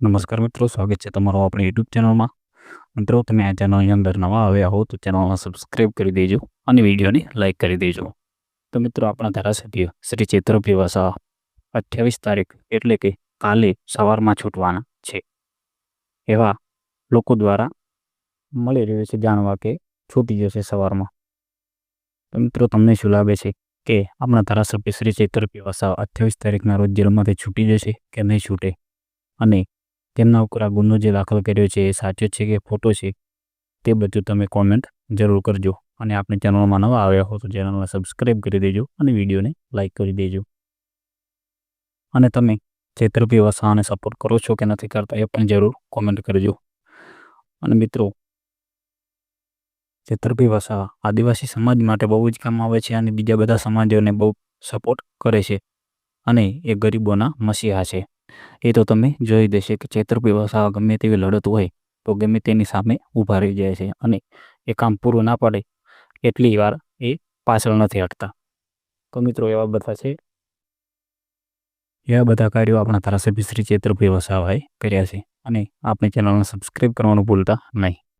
નમસ્કાર મિત્રો, સ્વાગત છે તમારો આપણી યુટ્યુબ ચેનલમાં. મિત્રો, તમે આ ચેનલની અંદર નવા આવ્યા હો, તો ચેનલમાં સબસ્ક્રાઈબ કરી દેજો અને વિડીયોને લાઇક કરી દેજો. તો મિત્રો, આપણા ધારાસભ્ય શ્રી ચેતરભાઈ વસાવા અઠ્યાવીસ તારીખ, એટલે કે કાલે સવારમાં છૂટવાના છે. એવા લોકો દ્વારા મળી રહ્યું છે જાણવા કે છૂટી જશે સવારમાં. તો મિત્રો, તમને શું લાગે છે કે આપણા ધારાસભ્ય શ્રી ચેતરભાઈ વસાવા અઠ્યાવીસ તારીખના રોજ જેલમાંથી છૂટી જશે કે નહીં છૂટે? અને તેમના ઉપર આ ગુનો જે દાખલ કર્યો છે એ સાચો છે કે ખોટો છે, તે બધું તમે કોમેન્ટ જરૂર કરજો. અને આપણી ચેનલમાં નવા આવ્યા હો તો ચેનલને સબસ્ક્રાઈબ કરી દેજો અને વિડીયોને લાઇક કરી દેજો. અને તમે ચેતરભાઈ વસાને સપોર્ટ કરો છો કે નથી કરતા એ પણ જરૂર કોમેન્ટ કરજો. અને મિત્રો ચેતરભાઈ વસાવા આદિવાસી સમાજ માટે બહુ જ કામ આવે છે અને બીજા બધા સમાજોને બહુ સપોર્ટ કરે છે. અને એ ગરીબોના મસીહા છે. એ તો તમે જોઈ દેશે કે ચેતરભાઈ વસાવા ગમે તેવી લડત હોય તો ગમે તેની સામે ઊભા રહી જાય છે અને એ કામ પૂરું ના પડે એટલી વાર એ પાછળ નથી હટતા. તો મિત્રો, એવા બધા છે. એવા બધા કાર્યો આપણા ધારાસભ્ય શ્રી ચેતરભાઈ વસાવાએ કર્યા છે અને આપણી ચેનલને સબસ્ક્રાઈબ કરવાનું ભૂલતા નહીં.